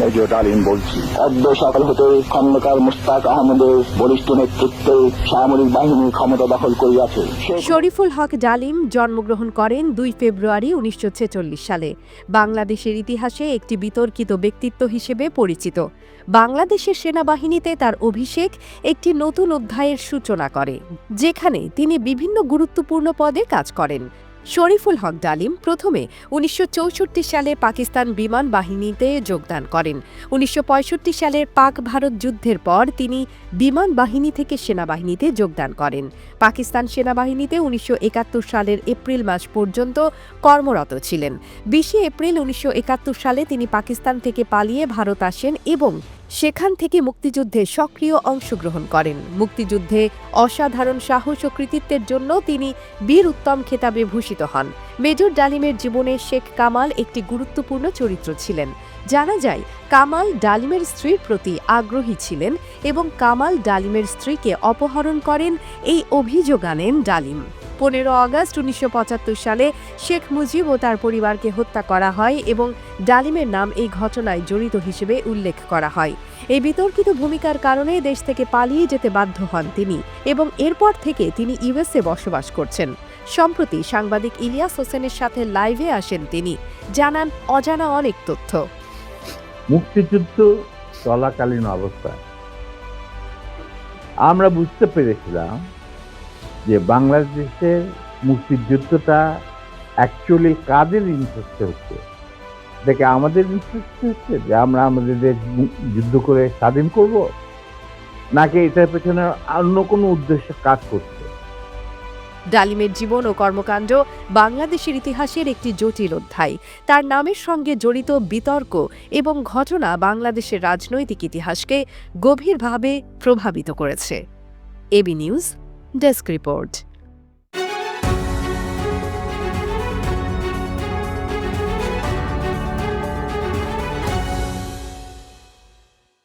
Major বলছি। সকাল হতে খন্দকার মুস্তাক আহমদের বলিষ্ঠ নেতৃত্বে সামরিক বাহিনী ক্ষমতা দখল করিয়াছে। শরীফুল হক ডালিম জন্মগ্রহণ করেন দুই ফেব্রুয়ারি উনিশশো ছেচল্লিশ সালে। বাংলাদেশের ইতিহাসে একটি বিতর্কিত ব্যক্তিত্ব হিসেবে পরিচিত। বাংলাদেশের সেনাবাহিনীতে তার অভিষেক একটি নতুন অধ্যায়ের সূচনা করে, যেখানে তিনি বিভিন্ন গুরুত্বপূর্ণ পদে কাজ করেন। শরীফুল হক ডালিম প্রথমে উনিশশো চৌষট্টি সালে পাকিস্তান বিমান বাহিনীতে যোগদান করেন। উনিশশো পঁয়ষট্টি সালের পাক ভারত যুদ্ধের পর তিনি বিমান বাহিনী থেকে সেনাবাহিনীতে যোগদান করেন। পাকিস্তান সেনাবাহিনীতে উনিশশো একাত্তর সালের এপ্রিল মাস পর্যন্ত কর্মরত ছিলেন। বিশে এপ্রিল উনিশশো একাত্তর সালে তিনি পাকিস্তান থেকে পালিয়ে ভারত আসেন এবং সেখান থেকে মুক্তিযুদ্ধে সক্রিয় অংশগ্রহণ করেন। মুক্তিযুদ্ধে অসাধারণ সাহস ও কৃতিত্বের জন্য তিনি বীর উত্তম খেতাবে ভূষিত হন। মেজর ডালিমের জীবনে শেখ কামাল একটি গুরুত্বপূর্ণ চরিত্র ছিলেন। জানা যায়, কামাল ডালিমের স্ত্রীর প্রতি আগ্রহী ছিলেন এবং কামাল ডালিমের স্ত্রীকে অপহরণ করেন, এই অভিযোগ আনেন ডালিম। পনেরো আগস্ট উনিশশো পঁচাত্তর সালে শেখ মুজিব ও তার পরিবারকে হত্যা করা হয় এবং ডালিমের নাম এই ঘটনায় জড়িত হিসেবে উল্লেখ করা হয়। এই বিতর্কিত ভূমিকার কারণে দেশ থেকে পালিয়ে যেতে বাধ্য হন তিনি এবং এরপর থেকে তিনি ইউএসএ বসবাস করছেন। সম্প্রতি সাংবাদিক ইলিয়াস হোসেনের সাথে লাইভে আসেন তিনি। জানান অজানা অনেক তথ্য। মুক্তিযুদ্ধ চলাকালীন অবস্থায় আমরা বুঝতে পেরেছিলাম যে বাংলাদেশের মুক্তিযুদ্ধটা অ্যাকচুয়ালি কাদের ইন্টারেস্টে হচ্ছে? দেখে আমাদের ইন্টারেস্ট হচ্ছে? যে আমরা আমাদের দেশ যুদ্ধ করে স্বাধীন করব? নাকি এটার পেছনে অন্য কোনো উদ্দেশ্যে কাজ করছে? ডালিমের জীবন ও কর্মকাণ্ড বাংলাদেশের ইতিহাসের একটি জটিল অধ্যায়। তার নামের সঙ্গে জড়িত বিতর্ক এবং ঘটনা বাংলাদেশের রাজনৈতিক ইতিহাসকে গভীরভাবে প্রভাবিত করেছে। AB news desk report